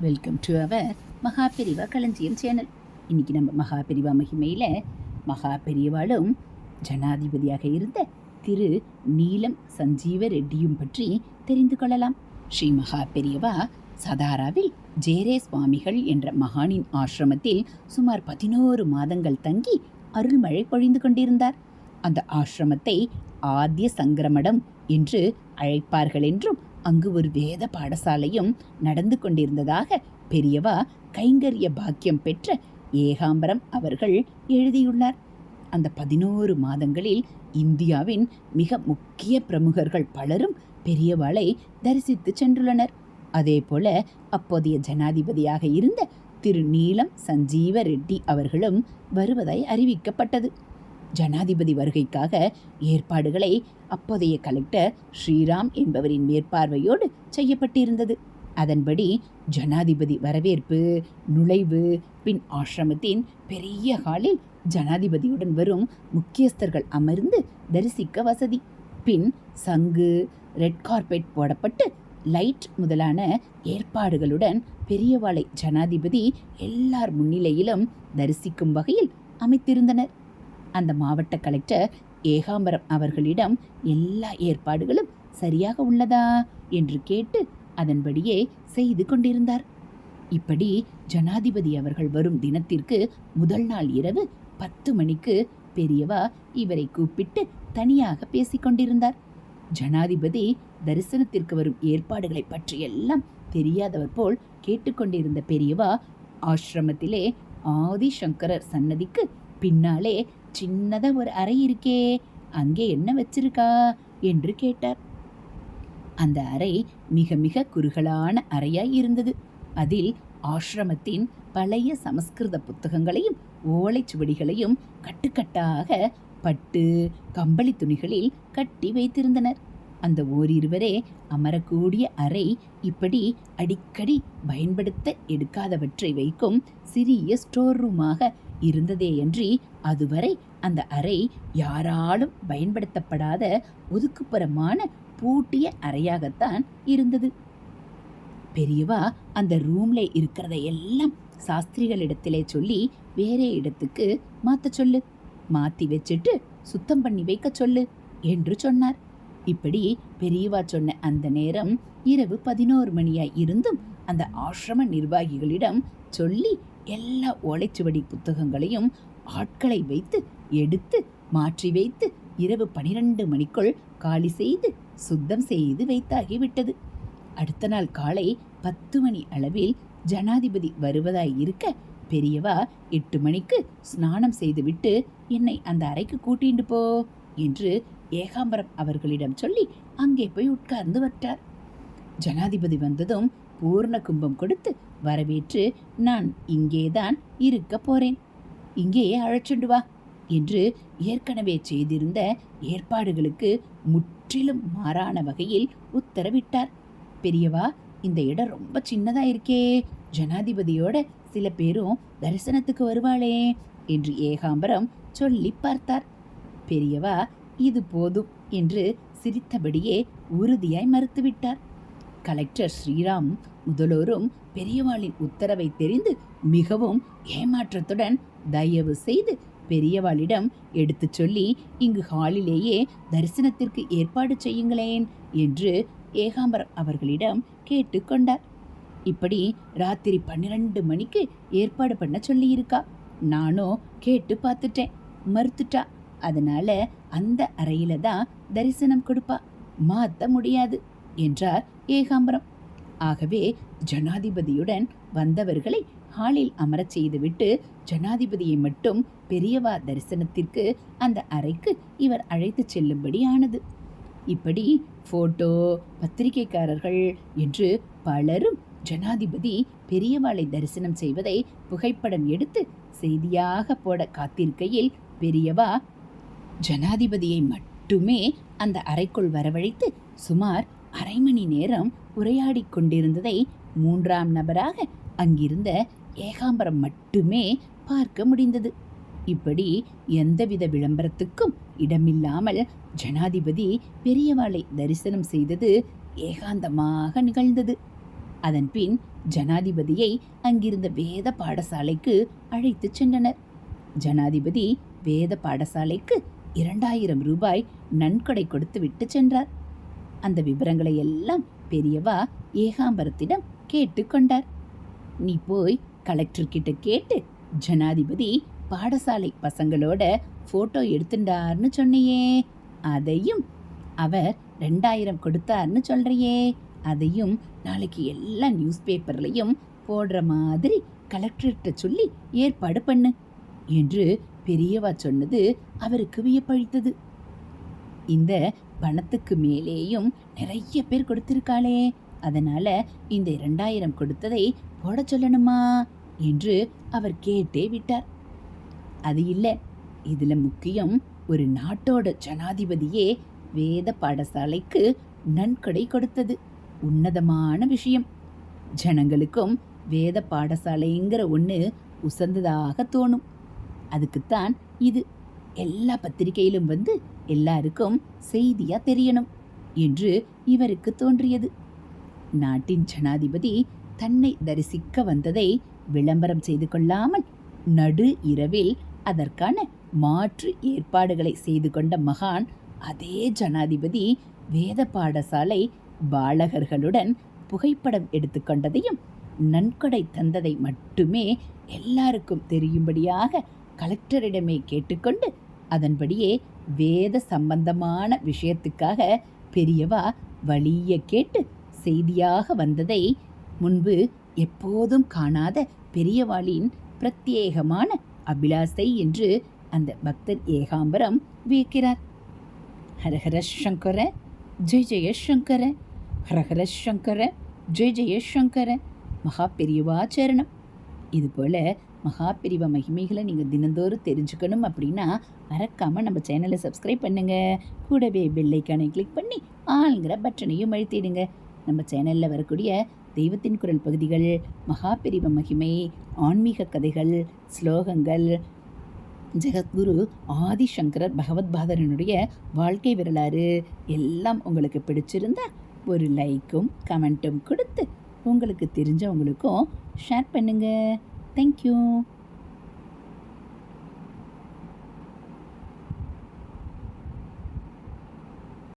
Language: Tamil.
வெல்கம் டு அவர் மகாபெரிவா களஞ்சியம் சேனல் இன்னைக்கு நம்ம மகாபெரிவா மகிமையில் மகா பெரியவாளும் ஜனாதிபதியாக இருந்த திரு நீலம் சஞ்சீவ ரெட்டியும் பற்றி தெரிந்து கொள்ளலாம் ஸ்ரீ மகா பெரியவா சதாராவில் ஜேரே சுவாமிகள் என்ற மகானின் ஆசிரமத்தில் சுமார் பதினோரு மாதங்கள் தங்கி அருள்மழை பொழிந்து கொண்டிருந்தார். அந்த ஆசிரமத்தை ஆத்திய சங்கிரமடம் என்று அழைப்பார்கள் என்றும் அங்கு ஒரு வேத பாடசாலையும் நடந்து கொண்டிருந்ததாக பெரியவா கைங்கரிய பாக்கியம் பெற்ற ஏகாம்பரம் அவர்கள் எழுதியுள்ளார். அந்த பதினோரு மாதங்களில் இந்தியாவின் மிக முக்கிய பிரமுகர்கள் பலரும் பெரியவாளை தரிசித்து சென்றுள்ளனர். அதேபோல அப்போதைய ஜனாதிபதியாக இருந்த திரு நீலம் சஞ்சீவ ரெட்டி அவர்களும் வருவதாய் அறிவிக்கப்பட்டது. ஜனாதிபதி வருகைக்காக ஏற்பாடுகளை அப்போதைய கலெக்டர் ஸ்ரீராம் என்பவரின் மேற்பார்வையோடு செய்யப்பட்டிருந்தது. அதன்படி ஜனாதிபதி வரவேற்பு நுழைவு பின் ஆசிரமத்தின் பெரிய ஹாலில் ஜனாதிபதியுடன் வரும் முக்கியஸ்தர்கள் அமர்ந்து தரிசிக்க வசதி. பின் சங்கு ரெட் கார்பெட் போடப்பட்டு லைட் முதலான ஏற்பாடுகளுடன் பெரியவாளை ஜனாதிபதி எல்லார் முன்னிலையிலும் தரிசிக்கும் வகையில் அமைத்திருந்தனர். அந்த மாவட்ட கலெக்டர் ஏகாம்பரம் அவர்களிடம் எல்லா ஏற்பாடுகளும் சரியாக உள்ளதா என்று கேட்டு அதன்படியே செய்து கொண்டிருந்தார். இப்படி ஜனாதிபதி அவர்கள் வரும் தினத்திற்கு முதல் நாள் இரவு பத்து மணிக்கு பெரியவா இவரை கூப்பிட்டு தனியாக பேசிக்கொண்டிருந்தார் ஜனாதிபதி தரிசனத்திற்கு வரும் ஏற்பாடுகளை பற்றியெல்லாம் தெரியாதவர் போல் கேட்டுக்கொண்டிருந்த பெரியவா ஆசிரமத்திலே ஆதிசங்கரர் சன்னதிக்கு பின்னாலே சின்னதா ஒரு அறை இருக்கே அங்கே என்ன வச்சிருக்கா? என்று கேட்டார். அந்த அறை மிக மிக குறுகலான அறையாய் இருந்தது. அதில் ஆசிரமத்தின் பழைய சமஸ்கிருத புத்தகங்களையும் ஓலைச்சுவடிகளையும் கட்டுக்கட்டாக பட்டு கம்பளி துணிகளில் கட்டி வைத்திருந்தனர். அந்த ஓரிருவரே அமரக்கூடிய அறை இப்படி அடிக்கடி பயன்படுத்த எடுக்காதவற்றை வைக்கும் சிறிய ஸ்டோர் ரூமாக இருந்ததேயன்றி அதுவரை அந்த அறை யாராலும் பயன்படுத்தப்படாத ஒதுக்குப்புறமான பூட்டிய அறையாகத்தான் இருந்தது. பெரியவா அந்த ரூம்ல இருக்கிறத எல்லாம் சாஸ்திரிகளிடத்திலே சொல்லி வேற இடத்துக்கு மாத்த சொல்லு. மாத்தி வச்சுட்டு சுத்தம் பண்ணி வைக்க சொல்லு என்று சொன்னார். இப்படி பெரியவா சொன்ன அந்த நேரம் இரவு பதினோரு மணியாய் இருந்தும் அந்த ஆசிரம நிர்வாகிகளிடம் சொல்லி எல்லா ஓலைச்சுவடி புத்தகங்களையும் ஆட்களை வைத்து எடுத்து மாற்றி வைத்து இரவு பனிரெண்டு மணிக்குள் காலி செய்து சுத்தம் செய்து வைத்தாகிவிட்டது. அடுத்த நாள் காலை பத்து மணி அளவில் ஜனாதிபதி வருவதாய் இருக்க பெரியவா எட்டு மணிக்கு ஸ்நானம் செய்துவிட்டு என்னை அந்த அறைக்கு கூட்டிண்டு போ என்று ஏகாம்பரம் அவர்களிடம் சொல்லி அங்கே போய் உட்கார்ந்து வட்டார். ஜனாதிபதி வந்ததும் பூர்ண கும்பம் கொடுத்து வரவேற்று நான் இங்கேதான் இருக்க போறேன். இங்கேயே அழைச்சுண்டு வா என்று ஏற்கனவே செய்திருந்த ஏற்பாடுகளுக்கு முற்றிலும் மாறான வகையில் உத்தரவிட்டார். பெரியவா இந்த இடம் ரொம்ப சின்னதா இருக்கே ஜனாதிபதியோட சில பேரும் தரிசனத்துக்கு வருவாளே என்று ஏகாம்பரம் சொல்லி பார்த்தார். பெரியவா இது போதும் என்று சிரித்தபடியே உறுதியாய் மறுத்துவிட்டார். கலெக்டர் ஸ்ரீராம் முதலோரும் பெரியவாளின் உத்தரவை தெரிந்து மிகவும் ஏமாற்றத்துடன் தயவு செய்து பெரியவாளிடம் எடுத்துச் சொல்லி இங்கு ஹாலிலேயே தரிசனத்திற்கு ஏற்பாடு செய்யுங்களேன் என்று ஏகாம்பரம் அவர்களிடம் கேட்டுக்கொண்டார் இப்படி ராத்திரி பன்னிரண்டு மணிக்கு ஏற்பாடு பண்ண சொல்லியிருக்கா? நானும் கேட்டு பார்த்துட்டேன். மறுத்துட்டா? அதனால அந்த அறையில தான் தரிசனம் கொடுப்பா? மாத்த முடியாது என்றார் ஏகாம்பரம். ஆகவே ஜனாதிபதியுடன் வந்தவர்களை ஹாலில் அமரச் செய்துவிட்டு ஜனாதிபதியை மட்டும் பெரியவா தரிசனத்திற்கு அந்த அறைக்கு இவர் அழைத்து செல்லும்படி ஆனது இப்படி போட்டோ பத்திரிகைக்காரர்கள் என்று பலரும் ஜனாதிபதி பெரியவாளை தரிசனம் செய்வதை புகைப்படம் எடுத்து செய்தியாக போட காத்திருக்கையில் பெரியவா ஜனாதிபதியை மட்டுமே அந்த அறைக்குள் வரவழைத்து சுமார் அரை மணி நேரம் உரையாடிக் கொண்டிருந்ததை மூன்றாம் நபராக அங்கிருந்த ஏகாம்பரம் மட்டுமே பார்க்க முடிந்தது. இப்படி எந்தவித விளம்பரத்துக்கும் இடமில்லாமல் ஜனாதிபதி பெரியவாளை தரிசனம் செய்தது ஏகாந்தமாக நிகழ்ந்தது. அதன் பின் ஜனாதிபதியை அங்கிருந்த வேத பாடசாலைக்கு அழைத்துச் சென்றனர். ஜனாதிபதி வேத பாடசாலைக்கு இரண்டாயிரம் ரூபாய் நன்கொடை கொடுத்து விட்டு சென்றார். அந்த விவரங்களை எல்லாம் பெரியவா ஏகாம்பரத்திடம் கேட்டுக்கொண்டார். நீ போய் கலெக்டர் கிட்ட கேட்டு ஜனாதிபதி பாடசாலை பசங்களோட ஃபோட்டோ எடுத்துட்டார்னு சொன்னியே. அதையும் அவர் ரெண்டாயிரம் கொடுத்தார்னு சொல்கிறியே அதையும் நாளைக்கு எல்லா நியூஸ் பேப்பர்லையும் போடுற மாதிரி கலெக்டர்கிட்ட சொல்லி ஏற்பாடு பண்ணு என்று பெரியவா சொன்னது அவருக்கு வியப்பளித்தது. இந்த பணத்துக்கு மேலேயும் நிறைய பேர் கொடுத்திருக்காளே. அதனால இந்த இரண்டாயிரம் கொடுத்ததை போட சொல்லணுமா? என்று அவர் கேட்டே விட்டார். அது இல்லை. இதில் முக்கியம் ஒரு நாட்டோட ஜனாதிபதியே வேத பாடசாலைக்கு நன்கொடை கொடுத்தது. உன்னதமான விஷயம். ஜனங்களுக்கும் வேத பாடசாலைங்கிற ஒன்று உசந்ததாக தோணும். அதுக்குத்தான் இது. எல்லா பத்திரிகையிலும் வந்து எல்லாருக்கும் செய்தியா தெரியணும் என்று இவருக்கு தோன்றியது. நாட்டின் ஜனாதிபதி தன்னை தரிசிக்க வந்ததை விளம்பரம் செய்து கொள்ளாமல் நடு இரவில் அதற்கான மாற்று ஏற்பாடுகளை செய்து கொண்ட மகான் அதே ஜனாதிபதி வேத பாடசாலை பாலகர்களுடன் புகைப்படம் எடுத்துக்கொண்டதையும் நன்கொடை தந்ததை மட்டுமே எல்லாருக்கும் தெரியும்படியாக கலெக்டரிடமே கேட்டுக்கொண்டு அதன்படியே வேத சம்பந்தமான விஷயத்துக்காக பெரியவா வழிய கேட்டு செய்தியாக வந்ததை முன்பு எப்போதும் காணாத பெரியவாளின் பிரத்யேகமான அபிலாசை என்று அந்த பக்தர் ஏகாம்பரம் வியக்கிறார். ஹரஹர சங்கர ஜெய் ஜெய சங்கர ஹரஹர சங்கர ஜெய் ஜெய சங்கர மகா பெரியவா சரணம். இதுபோல் மகாபிரிவ மகிமைகளை நீங்கள் தினந்தோறும் தெரிஞ்சுக்கணும் அப்படின்னா மறக்காமல் நம்ம சேனலை சப்ஸ்கிரைப் பண்ணுங்கள் கூடவே பெல்லைக்கானை கிளிக் பண்ணி ஆளுங்கிற பட்டனையும் அழுத்திடுங்க. நம்ம சேனலில் வரக்கூடிய தெய்வத்தின் குரல் பகுதிகள் மகாபிரிவ மகிமை ஆன்மீக கதைகள் ஸ்லோகங்கள் ஜெகத்குரு ஆதிசங்கரர் பகவத்பாதரனுடைய வாழ்க்கை வரலாறு எல்லாம் உங்களுக்கு பிடிச்சிருந்தா ஒரு லைக்கும் கமெண்ட்டும் கொடுத்து உங்களுக்கு தெரிஞ்சவங்களுக்கும் ஷேர் பண்ணுங்கள் Thank you.